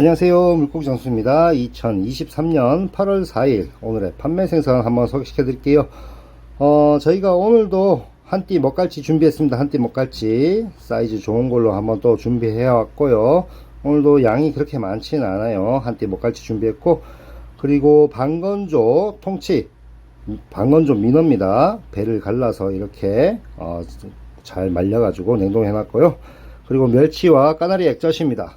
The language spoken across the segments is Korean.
안녕하세요. 물고기 장수입니다. 2023년 8월 4일 오늘의 판매 생선 한번 소개시켜 드릴게요. 어 저희가 오늘도 한 띠 먹갈치 준비했습니다. 한 띠 먹갈치. 사이즈 좋은 걸로 한번 또 준비해 왔고요. 오늘도 양이 그렇게 많지는 않아요. 한 띠 먹갈치 준비했고 그리고 방건조 통치 방건조 민어입니다. 배를 갈라서 이렇게 어, 잘 말려 가지고 냉동해 놨고요. 그리고 멸치와 까나리 액젓입니다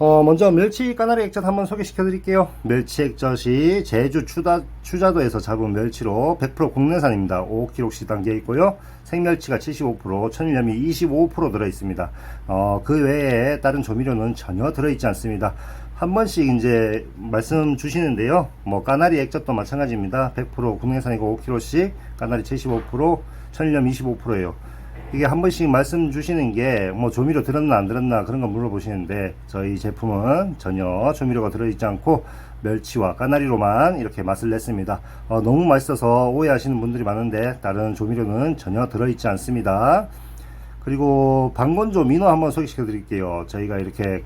어, 먼저 멸치 까나리 액젓 한번 소개시켜 드릴게요. 멸치 액젓이 제주 추다, 추자도에서 잡은 멸치로 100% 국내산입니다. 5kg씩 담겨 있고요. 생멸치가 75%, 천일염이 25% 들어 있습니다. 어, 그 외에 다른 조미료는 전혀 들어 있지 않습니다. 한 번씩 이제 말씀 주시는데요. 뭐 까나리 액젓도 마찬가지입니다. 100% 국내산이고 5kg씩, 까나리 75%, 천일염 25%예요. 이게 한 번씩 말씀 주시는 게 뭐 조미료 들었나 안 들었나 그런 거 물어보시는데 저희 제품은 전혀 조미료가 들어있지 않고 멸치와 까나리로만 이렇게 맛을 냈습니다. 어, 너무 맛있어서 오해하시는 분들이 많은데 다른 조미료는 전혀 들어있지 않습니다. 그리고 방건조 민어 한번 소개시켜 드릴게요. 저희가 이렇게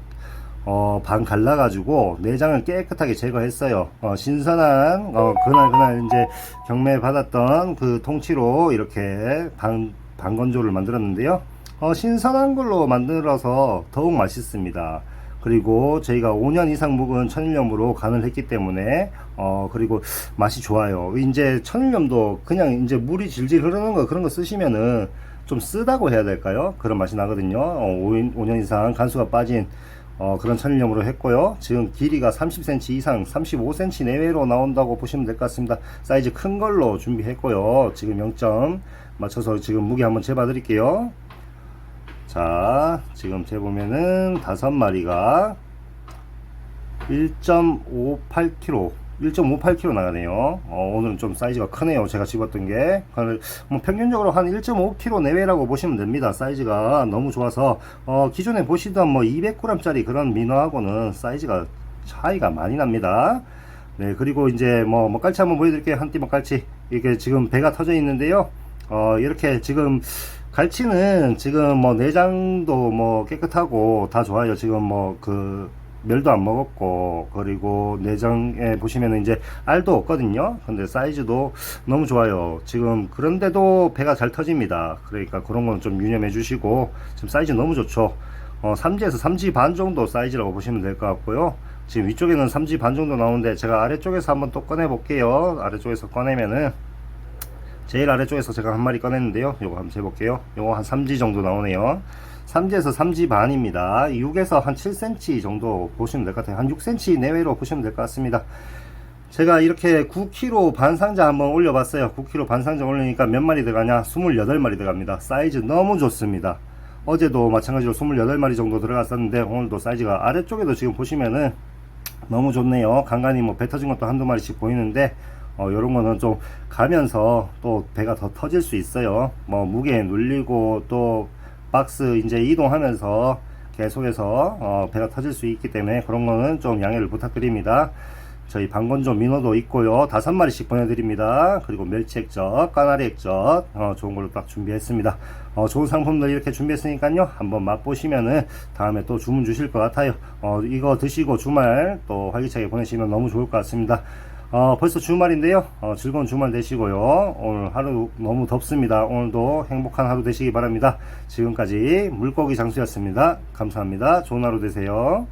어, 반 갈라가지고 내장을 깨끗하게 제거했어요. 어, 신선한 어, 그날 그날 이제 경매 받았던 그 통치로 이렇게 반 방건조를 만들었는데요. 어, 신선한 걸로 만들어서 더욱 맛있습니다. 그리고 저희가 5년 이상 묵은 천일염으로 간을 했기 때문에 어 그리고 맛이 좋아요. 이제 천일염도 그냥 이제 물이 질질 흐르는 거 그런 거 쓰시면은 좀 쓰다고 해야 될까요? 그런 맛이 나거든요. 어, 5 년 이상 간수가 빠진 어, 그런 천일염으로 했고요. 지금 길이가 30cm 이상, 35cm 내외로 나온다고 보시면 될 것 같습니다. 사이즈 큰 걸로 준비했고요. 지금 0점 맞춰서 지금 무게 한번 재봐 드릴게요. 자, 지금 재보면은 다섯 마리가 1.58kg, 1.58kg 나가네요. 어, 오늘은 좀 사이즈가 크네요. 제가 집었던 게. 뭐 평균적으로 한 1.5kg 내외라고 보시면 됩니다. 사이즈가 너무 좋아서, 어, 기존에 보시던 뭐 200g짜리 그런 민어하고는 사이즈가 차이가 많이 납니다. 네, 그리고 이제 뭐, 먹갈치 한번 보여드릴게요. 한띠 먹갈치. 이게 지금 배가 터져 있는데요. 어, 이렇게 지금 갈치는 지금 뭐 내장도 뭐 깨끗하고 다 좋아요. 지금 뭐 그 멸도 안 먹었고 그리고 내장에 보시면은 이제 알도 없거든요. 근데 사이즈도 너무 좋아요. 지금 그런데도 배가 잘 터집니다. 그러니까 그런 건 좀 유념해 주시고 지금 사이즈 너무 좋죠. 어, 3지에서 3지 반 정도 사이즈라고 보시면 될 것 같고요. 지금 위쪽에는 3지 반 정도 나오는데 제가 아래쪽에서 한번 또 꺼내 볼게요. 아래쪽에서 꺼내면은 제일 아래쪽에서 제가 한 마리 꺼냈는데요. 요거 한번 재볼게요. 요거 한 3지 정도 나오네요. 3지에서 3지 반입니다. 6에서 한 7cm 정도 보시면 될 것 같아요. 한 6cm 내외로 보시면 될 것 같습니다. 제가 이렇게 9kg 반 상자 한번 올려봤어요. 9kg 반 상자 올리니까 몇 마리 들어가냐? 28마리 들어갑니다. 사이즈 너무 좋습니다. 어제도 마찬가지로 28마리 정도 들어갔었는데 오늘도 사이즈가 아래쪽에도 지금 보시면은 너무 좋네요. 간간히 뭐배 터진 것도 한두 마리씩 보이는데 어, 요런 거는 좀 가면서 또 배가 더 터질 수 있어요. 뭐 무게 눌리고 또 박스 이제 이동하면서 계속해서 어, 배가 터질 수 있기 때문에 그런 거는 좀 양해를 부탁드립니다. 저희 방건조 민어도 있고요. 다섯 마리씩 보내드립니다. 그리고 멸치 액젓, 까나리 액젓, 어, 좋은 걸로 딱 준비했습니다. 어, 좋은 상품들 이렇게 준비했으니까요. 한번 맛보시면은 다음에 또 주문 주실 것 같아요. 어, 이거 드시고 주말 또 활기차게 보내시면 너무 좋을 것 같습니다. 어, 벌써 주말인데요. 어, 즐거운 주말 되시고요. 오늘 하루 너무 덥습니다. 오늘도 행복한 하루 되시기 바랍니다. 지금까지 물고기 장수였습니다. 감사합니다. 좋은 하루 되세요.